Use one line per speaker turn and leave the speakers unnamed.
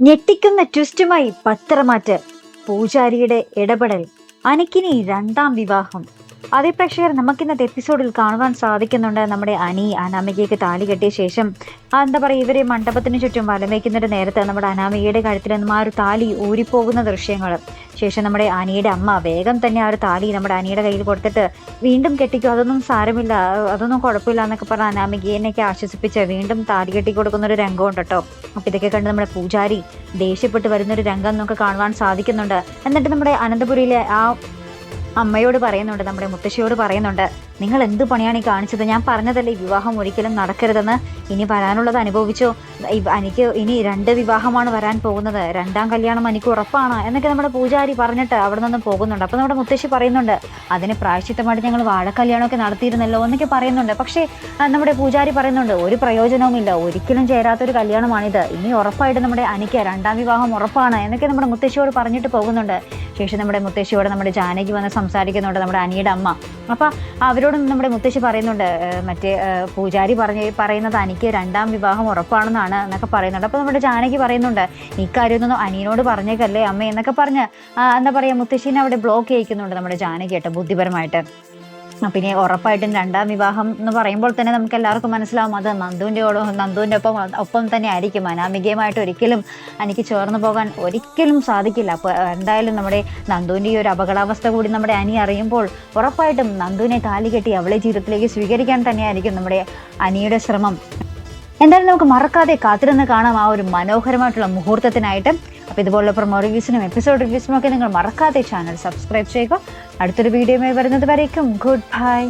ഞെട്ടിക്കുന്ന ട്വിസ്റ്റുമായി പത്രമാറ്റ് പൂജാരിയുടെ ഇടപെടൽ. അനക്കിനി രണ്ടാം വിവാഹം. അതേ പ്രേക്ഷകർ നമുക്കിന്നത്തെ എപ്പിസോഡിൽ കാണുവാൻ സാധിക്കുന്നുണ്ട് നമ്മുടെ അനി. അനാമികയ്ക്ക് താലി കെട്ടിയ ശേഷം എന്താ പറയുക ഇവരെ മണ്ഡപത്തിന് ചുറ്റും വലം വയ്ക്കുന്നൊരു നേരത്ത് നമ്മുടെ അനാമികയുടെ കഴുത്തിൽ നിന്നും ആ ഒരു താലി ഊരിപ്പോകുന്ന ദൃശ്യങ്ങൾ. ശേഷം നമ്മുടെ അനിയുടെ അമ്മ വേഗം തന്നെ ആ ഒരു താലി നമ്മുടെ അനിയുടെ കയ്യിൽ കൊടുത്തിട്ട് വീണ്ടും കെട്ടിക്കും. അതൊന്നും സാരമില്ല അതൊന്നും കുഴപ്പമില്ല എന്നൊക്കെ പറഞ്ഞ അനാമികയെന്നൊക്കെ ആശ്വസിപ്പിച്ച് വീണ്ടും താലി കെട്ടി കൊടുക്കുന്ന ഒരു രംഗമുണ്ട് കേട്ടോ. അപ്പം ഇതൊക്കെ കണ്ട് നമ്മുടെ പൂജാരി ദേഷ്യപ്പെട്ട് വരുന്നൊരു രംഗം നമുക്ക് കാണുവാൻ സാധിക്കുന്നുണ്ട്. എന്നിട്ട് നമ്മുടെ അനന്തപുരിയിലെ ആ അമ്മയോട് പറയുന്നുണ്ട് നമ്മുടെ മുത്തശ്ശിയോട് പറയുന്നുണ്ട് നിങ്ങൾ എന്ത് പണിയാണ് ഈ കാണിച്ചത്? ഞാൻ പറഞ്ഞതല്ലേ ഈ വിവാഹം ഒരിക്കലും നടക്കരുതെന്ന്? ഇനി വരാനുള്ളത് അനുഭവിച്ചോ? എനിക്ക് ഇനി രണ്ട് വിവാഹമാണ് വരാൻ പോകുന്നത്. രണ്ടാം കല്യാണം എനിക്ക് ഉറപ്പാണ് എന്നൊക്കെ നമ്മുടെ പൂജാരി പറഞ്ഞിട്ട് അവിടെ നിന്ന് പോകുന്നുണ്ട്. അപ്പോൾ നമ്മുടെ മുത്തശ്ശി പറയുന്നുണ്ട് അതിന് പ്രായശ്ചിത്തമായിട്ട് ഞങ്ങൾ വാഴക്കല്യാണമൊക്കെ നടത്തിയിരുന്നല്ലോ എന്നൊക്കെ പറയുന്നുണ്ട്. പക്ഷേ നമ്മുടെ പൂജാരി പറയുന്നുണ്ട് ഒരു പ്രയോജനവുമില്ല ഒരിക്കലും ചേരാത്തൊരു കല്യാണമാണിത്. ഇനി ഉറപ്പായിട്ട് നമ്മുടെ അനിക്ക് രണ്ടാം വിവാഹം ഉറപ്പാണ് എന്നൊക്കെ നമ്മുടെ മുത്തശ്ശിയോട് പറഞ്ഞിട്ട് പോകുന്നുണ്ട്. ശേഷം നമ്മുടെ മുത്തശ്ശിയോട് നമ്മുടെ ജാനകി വന്ന് സംസാരിക്കുന്നുണ്ട് നമ്മുടെ അനിയുടെ അമ്മ. അപ്പം അവരോട് നമ്മുടെ മുത്തശ്ശി പറയുന്നുണ്ട് മറ്റേ പൂജാരി പറഞ്ഞ് പറയുന്നത് അനിക്ക് രണ്ടാം വിവാഹം ഉറപ്പാണെന്നാണ് എന്നൊക്കെ പറയുന്നുണ്ട്. അപ്പോൾ നമ്മുടെ ജാനകി പറയുന്നുണ്ട് ഈ കാര്യമൊന്നും അനിയനോട് പറഞ്ഞേക്കല്ലേ അമ്മ എന്നൊക്കെ പറഞ്ഞ് എന്താ പറയുക മുത്തശ്ശീനെ അവിടെ ബ്ലോക്ക് ചെയ്യിക്കുന്നുണ്ട് നമ്മുടെ ജാനകി കേട്ടോ ബുദ്ധിപരമായിട്ട്. പിന്നെ ഉറപ്പായിട്ടും രണ്ടാം വിവാഹം എന്ന് പറയുമ്പോൾ തന്നെ നമുക്ക് എല്ലാവർക്കും മനസ്സിലാവും അത് നന്ദുവിന്റെ നന്ദുവിന്റെ ഒപ്പം ഒപ്പം തന്നെ ആയിരിക്കും. അനാമികയുമായിട്ട് ഒരിക്കലും എനിക്ക് ചേർന്ന് പോകാൻ ഒരിക്കലും സാധിക്കില്ല. അപ്പോൾ എന്തായാലും നമ്മുടെ നന്ദുവിന്റെ ഈ ഒരു അപകടാവസ്ഥ കൂടി നമ്മുടെ അനി അറിയുമ്പോൾ ഉറപ്പായിട്ടും നന്ദുവിനെ താലി കെട്ടി അവളെ ജീവിതത്തിലേക്ക് സ്വീകരിക്കാൻ തന്നെയായിരിക്കും നമ്മുടെ അനിയുടെ ശ്രമം. എന്തായാലും നമുക്ക് മറക്കാതെ കാത്തിരുന്ന് കാണാം ആ ഒരു മനോഹരമായിട്ടുള്ള മുഹൂർത്തത്തിനായിട്ട്. അപ്പോൾ ഇതുപോലുള്ള പ്രൊമോ റിവ്യൂസിനും എപ്പിസോഡ് റിവ്യൂസിനും ഒക്കെ നിങ്ങൾ മറക്കാതെ ചാനൽ സബ്സ്ക്രൈബ് ചെയ്യുക. അടുത്തൊരു വീഡിയോയുമായി വരുന്നത് വരേക്കും. Good bye